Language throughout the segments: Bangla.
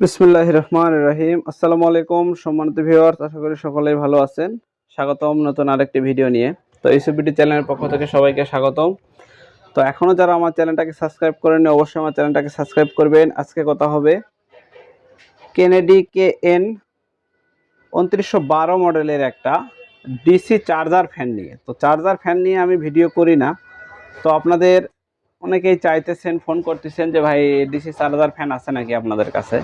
বিসমুল্লাহ রহমান রহিম। আসসালামু আলাইকুম, সম্মানিত ভিউয়ার্স, আশা করি সকলেই ভালো আছেন। স্বাগতম নতুন আরেকটি ভিডিও নিয়ে। তো ইসিবিটি চ্যানেলের পক্ষ থেকে সবাইকে স্বাগতম। তো এখনও যারা আমার চ্যানেলটাকে সাবস্ক্রাইব করেননি, অবশ্যই আমার চ্যানেলটাকে সাবস্ক্রাইব করবেন। আজকে কথা হবে কেনেডি কে এন উনত্রিশশো বারো মডেলের একটা ডিসি চার্জার ফ্যান নিয়ে। তো চার্জার ফ্যান নিয়ে আমি ভিডিও করি না। তো আপনাদের অনেকেই চাইতেছেন ফোন করতেছেন যে, ভাই ডিসি চার্জার ফ্যান আছে নাকি আপনাদের কাছে?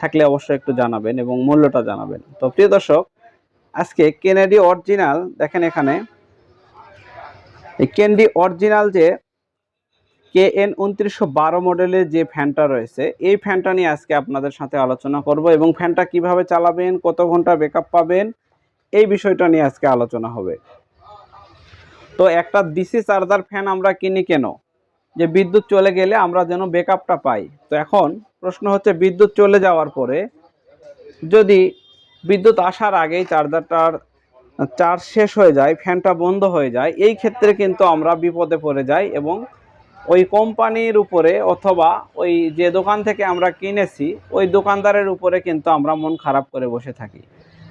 থাকলে অবশ্যই একটু জানাবেন এবং মূল্যটা জানাবেন। তো প্রিয় দর্শক, আজকে কেনেডি অরিজিনাল দেখেন এখানে। এই কেনেডি অরিজিনাল যে কে এন উনত্রিশশো বারো মডেলের যে ফ্যানটা রয়েছে, এই ফ্যানটা নিয়ে আজকে আপনাদের সাথে আলোচনা করব এবং ফ্যানটা কীভাবে চালাবেন, কত ঘণ্টা ব্যাকআপ পাবেন, এই বিষয়টা নিয়ে আজকে আলোচনা হবে। তো একটা ডিসি চার্জার ফ্যান আমরা কিনি কেন? যে বিদ্যুৎ চলে গেলে আমরা যেন ব্যাকআপটা পাই। তো এখন প্রশ্ন হচ্ছে, বিদ্যুৎ চলে যাওয়ার পরে যদি বিদ্যুৎ আসার আগেই চার্জারটার চার্জ শেষ হয়ে যায়, ফ্যানটা বন্ধ হয়ে যায়, এই ক্ষেত্রে কিন্তু আমরা বিপদে পড়ে যাই এবং ওই কোম্পানির উপরে অথবা ওই যে দোকান থেকে আমরা কিনেছি, ওই দোকানদারের উপরে কিন্তু আমরা মন খারাপ করে বসে থাকি।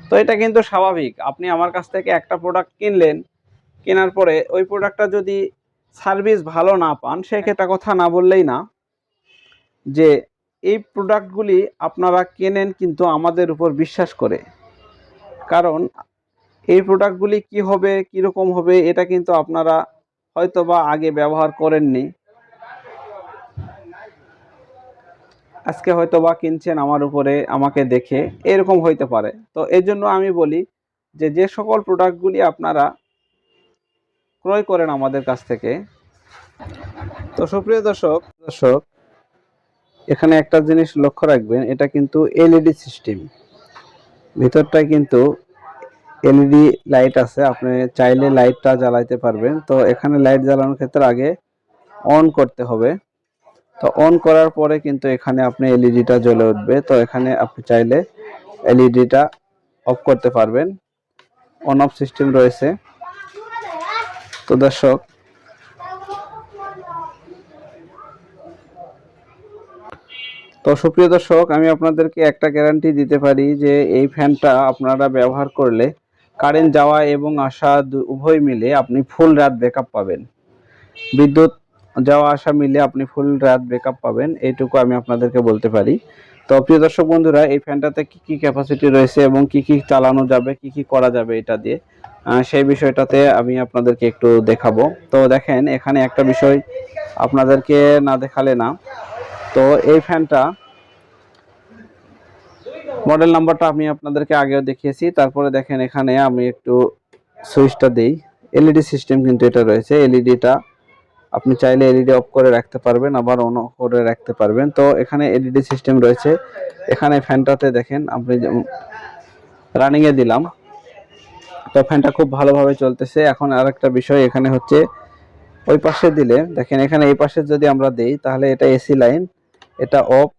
তো এটা কিন্তু স্বাভাবিক। আপনি আমার কাছ থেকে একটা প্রোডাক্ট কিনলেন, কেনার পরে ওই প্রোডাক্টটা যদি সার্ভিস ভালো না পান সেক্ষেত্রে কথা না বললেই না। যে এই প্রোডাক্টগুলি আপনারা কেনেন কিন্তু আমাদের উপর বিশ্বাস করে। কারণ এই প্রোডাক্টগুলি কি হবে কীরকম হবে এটা কিন্তু আপনারা হয়তো বা আগে ব্যবহার করেননি। আজকে হয়তো বা কিনছেন আমার উপরে আমাকে দেখে এরকম হইতে পারে। তো এই জন্য আমি বলি যে যে সকল প্রোডাক্টগুলি আপনারা ক্রয় করেন আমাদের কাছ থেকে। তো সুপ্রিয় দর্শক দর্শক, এখানে একটা জিনিস লক্ষ্য রাখবেন, এটা কিন্তু এলইডি সিস্টেম। ভিতরটায় কিন্তু এলইডি লাইট আছে, আপনি চাইলে লাইটটা জ্বালাইতে পারবেন। তো এখানে লাইট জ্বালানোর ক্ষেত্রে আগে অন করতে হবে। তো অন করার পরে কিন্তু এখানে আপনি এলইডিটা জ্বলে উঠবে। তো এখানে আপনি চাইলে এলইডিটা অফ করতে পারবেন। অন অফ সিস্টেম রয়েছে। তো দর্শক, তো সুপ্রিয় দর্শক, আমি আপনাদেরকে একটা গ্যারান্টি দিতে পারি যে এই ফ্যানটা আপনারা ব্যবহার করলে কারেন্ট যাওয়া এবং আসা উভয় মিলে আপনি ফুল রাত ব্যাকআপ পাবেন। বিদ্যুৎ যাওয়া আসা মিলে আপনি ফুল রাত ব্যাকআপ পাবেন, এইটুকু আমি আপনাদেরকে বলতে পারি। তো প্রিয় দর্শক বন্ধুরা, এই ফ্যানটাতে কি কি ক্যাপাসিটি রয়েছে এবং কি কি চালানো যাবে, কি কি করা যাবে এটা দিয়ে সেই বিষয়টাতে আমি আপনাদেরকে একটু দেখাবো। তো দেখেন, এখানে একটা বিষয় আপনাদেরকে না দেখালে না। তো এই ফ্যানটা মডেল নাম্বারটা আমি আপনাদেরকে আগেও দেখিয়েছি। তারপরে দেখেন, এখানে আমি একটু সুইচটা দেই। এলইডি সিস্টেম কিন্তু এটা রয়েছে। এলইডিটা আপনি চাইলে এলইডি অফ করে রাখতে পারবেন, আবার অন করে রাখতে পারবেন। তো এখানে এলইডি সিস্টেম রয়েছে। এখানে ফ্যানটাতে দেখেন, আপনি রানিংয়ে দিলাম। তো ফ্যানটা খুব ভালোভাবে চলতেছে। এখন আর একটা বিষয় এখানে হচ্ছে, ওই পাশে দিলে, দেখেন এখানে এই পাশে যদি আমরা দেই, তাহলে এটা এসি লাইন এটা অফ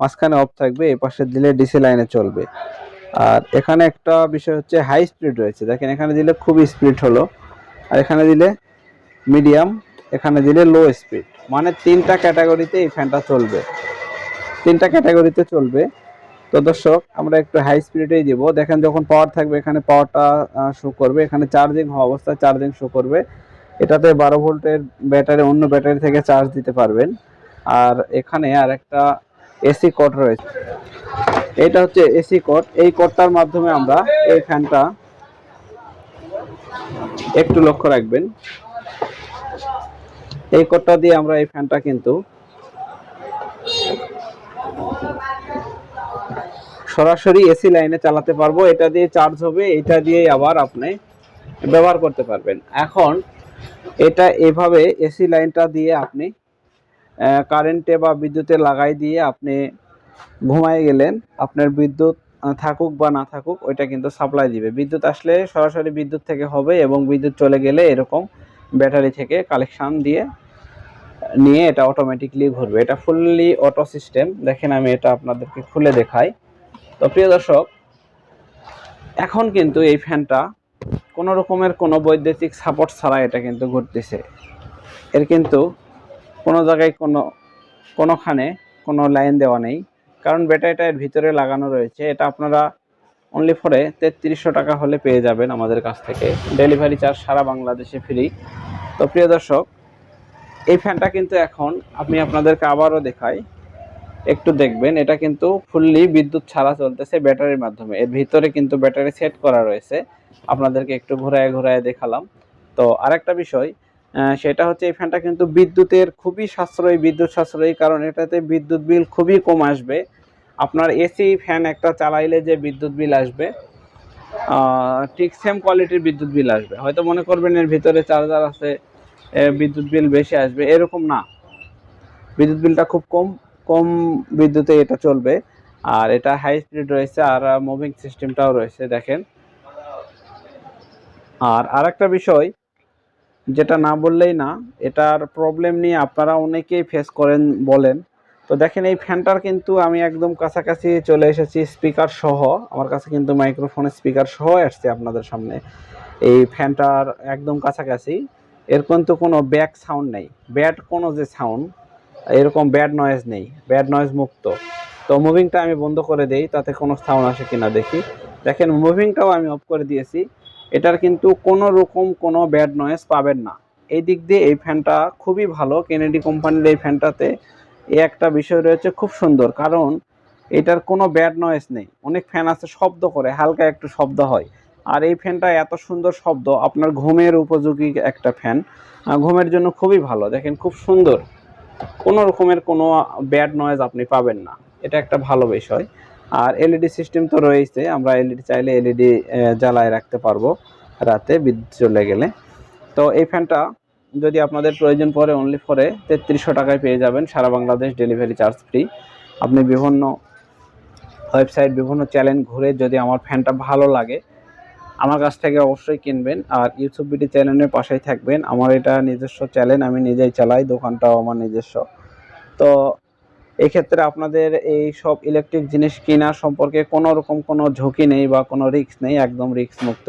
মাঝখানে অফ থাকবে, এই পাশে দিলে ডিসি লাইনে চলবে। আর এখানে একটা বিষয় হচ্ছে হাই স্পিড রয়েছে। দেখেন এখানে দিলে খুব স্পিড হলো। আর এখানে দিলে মিডিয়াম এখানে দিলে লো স্পিড মানে তিনটা ক্যাটাগরিতে এই ফ্যানটা চলবে। তিনটা ক্যাটাগরিতে চলবে। তো দর্শক, আমরা একটু হাই স্পিডেই দিব। দেখেন যখন পাওয়ার থাকবে, এখানে পাওয়ারটা শো করবে। এখানে চার্জিং হওয়া অবস্থায় চার্জিং শো করবে। এটাতে বারো ভোল্টের ব্যাটারি, অন্য ব্যাটারি থেকে চার্জ দিতে পারবেন। আর এখানে আর একটা এসি কোড রয়েছে। এটা হচ্ছে এসি কোড এই কোডটার মাধ্যমে আমরা এই ফ্যানটা একটু লক্ষ্য রাখবেন। এই কোডটা দিয়ে আমরা এই ফ্যানটা কিন্তু সরাসরি এসি লাইনে চালাতে পারব। এটা দিয়ে চার্জ হবে, এটা দিয়ে আবার আপনি ব্যবহার করতে পারবেন। এখন এটা এভাবে এসি লাইনটা দিয়ে আপনি কারেন্টে বা বিদ্যুতে লাগাই দিয়ে আপনি ঘুমায় গেলেন, আপনার বিদ্যুৎ থাকুক বা না থাকুক, ওইটা কিন্তু সাপ্লাই দিবে। বিদ্যুৎ আসলে সরাসরি বিদ্যুৎ থেকে হবে এবং বিদ্যুৎ চলে গেলে এরকম ব্যাটারি থেকে কালেকশান দিয়ে নিয়ে এটা অটোমেটিকলি ঘুরবে। এটা ফুললি অটো সিস্টেম দেখেন আমি এটা আপনাদেরকে খুলে দেখাই। তো প্রিয় দর্শক, এখন কিন্তু এই ফ্যানটা কোনো রকমের কোনো বৈদ্যুতিক সাপোর্ট ছাড়া এটা কিন্তু ঘুরতেছে। এর কিন্তু কোনো জায়গায় কোনো, কোনোখানে কোনো লাইন দেওয়া নেই। কারণ ব্যাটারিটা এর ভিতরে লাগানো রয়েছে। এটা আপনারা অনলি ফরে তেত্রিশশো টাকা হলে পেয়ে যাবেন আমাদের কাছ থেকে। ডেলিভারি চার্জ সারা বাংলাদেশে ফ্রি তো প্রিয় দর্শক, এই ফ্যানটা কিন্তু এখন আমি আপনাদেরকে আবারও দেখাই। একটু দেখবেন, এটা কিন্তু ফুললি বিদ্যুৎ ছাড়া চলতেছে ব্যাটারির মাধ্যমে। এর ভিতরে কিন্তু ব্যাটারি সেট করা রয়েছে। আপনাদেরকে একটু ঘোরায় ঘোরায় দেখালাম। তো আরেকটা বিষয় সেটা হচ্ছে এই ফ্যানটা কিন্তু বিদ্যুতের খুবই সাশ্রয়ী, বিদ্যুৎ সাশ্রয়ী, কারণ এটাতে বিদ্যুৎ বিল খুবই কম আসবে। আপনার এসি ফ্যান একটা চালাইলে যে বিদ্যুৎ বিল আসবে ঠিক সেম কোয়ালিটির বিদ্যুৎ বিল আসবে। হয়তো মনে করবেন এর ভিতরে চার্জার আছে বিদ্যুৎ বিল বেশি আসবে, এরকম না। বিদ্যুৎ বিলটা খুব কম কম বিদ্যুতে এটা চলবে। আর এটা হাই স্পিড রয়েছে, আর মুভিং সিস্টেমটাও রয়েছে, দেখেন। আর আরেকটা বিষয়, যেটা না বললেই না, এটার প্রবলেম নিয়ে আপনারা অনেকেই ফেস করেন, বলেন। তো দেখেন এই ফ্যানটার কিন্তু আমি একদম কাছাকাছি চলে এসেছি স্পিকার সহ। আমার কাছে কিন্তু মাইক্রোফোনের স্পিকার সহ আসছে আপনাদের সামনে। এই ফ্যানটার একদম কাছাকাছি। এর কিন্তু কোনো ব্যাক সাউন্ড নেই। ব্যাড কোনো যে সাউন্ড, এরকম ব্যাড নয়েজ নেই। ব্যাড নয়েজ মুক্ত। তো মুভিংটা আমি বন্ধ করে দেই, তাতে কোনো সাউন্ড আসে কিনা দেখি। দেখেন মুভিংটাও আমি অফ করে দিয়েছি। এটার কিন্তু কোনো রকম কোনো ব্যাড নয়েজ পাবেন না। এই দিক দিয়ে এই ফ্যানটা খুবই ভালো। কেনেডি কোম্পানির এই ফ্যানটাতে এই একটা বিষয় রয়েছে খুব সুন্দর, কারণ এটার কোনো ব্যাড নয়েজ নেই। অনেক ফ্যান আছে, শব্দ করে, হালকা একটু শব্দ হয়। আর এই ফ্যানটা এত সুন্দর শব্দ, আপনার ঘুমের উপযোগী একটা ফ্যান ঘুমের জন্য খুবই ভালো, দেখেন খুব সুন্দর। কোনো রকমের কোনো ব্যাড নয়েজ আপনি পাবেন না। এটা একটা ভালো বিষয়। আর এলইডি সিস্টেম তো রয়েছে, আমরা এলইডি চাইলে এলইডি জ্বালায় রাখতে পারব রাতে, বিদ্যুৎ চলে গেলে। তো এই ফ্যানটা যদি আপনাদের প্রয়োজন পড়ে অনলি ফরে তেত্রিশশো টাকায় পেয়ে যাবেন সারা বাংলাদেশ ডেলিভারি চার্জ ফ্রি আপনি বিভিন্ন ওয়েবসাইট বিভিন্ন চ্যানেল ঘুরে যদি আমার ফ্যানটা ভালো লাগে, আমার কাছ থেকে অবশ্যই কিনবেন। আর ইউটিউব বিডি চ্যানেলের পাশেই থাকবেন। আমার এটা নিজস্ব চ্যানেল আমি নিজেই চালাই, দোকানটাও আমার নিজস্ব। তো এই ক্ষেত্রে আপনাদের এই সব ইলেকট্রিক জিনিস কেনার সম্পর্কে কোনো রকম কোনো ঝুঁকি নেই বা কোনো রিস্ক নেই, একদম রিস্ক মুক্ত।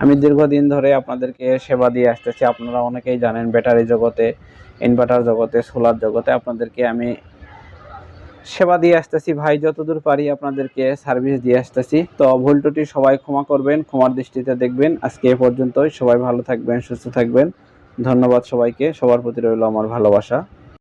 আমি দীর্ঘদিন ধরে আপনাদেরকে সেবা দিয়ে আসতেছি। আপনারা অনেকেই জানেন ব্যাটারি জগতে ইনভার্টার জগতে সোলার জগতে আপনাদেরকে আমি সেবা দিয়ে আসতেছি। ভাই, যতদূর পারি আপনাদেরকে সার্ভিস দিয়ে আসতেছি। তো ভুল ত্রুটি সবাই ক্ষমা করবেন, ক্ষমার দৃষ্টিতে দেখবেন। আজকে এ পর্যন্তই। সবাই ভালো থাকবেন, সুস্থ থাকবেন। ধন্যবাদ সবাইকে। সবার প্রতি রইল আমার ভালোবাসা।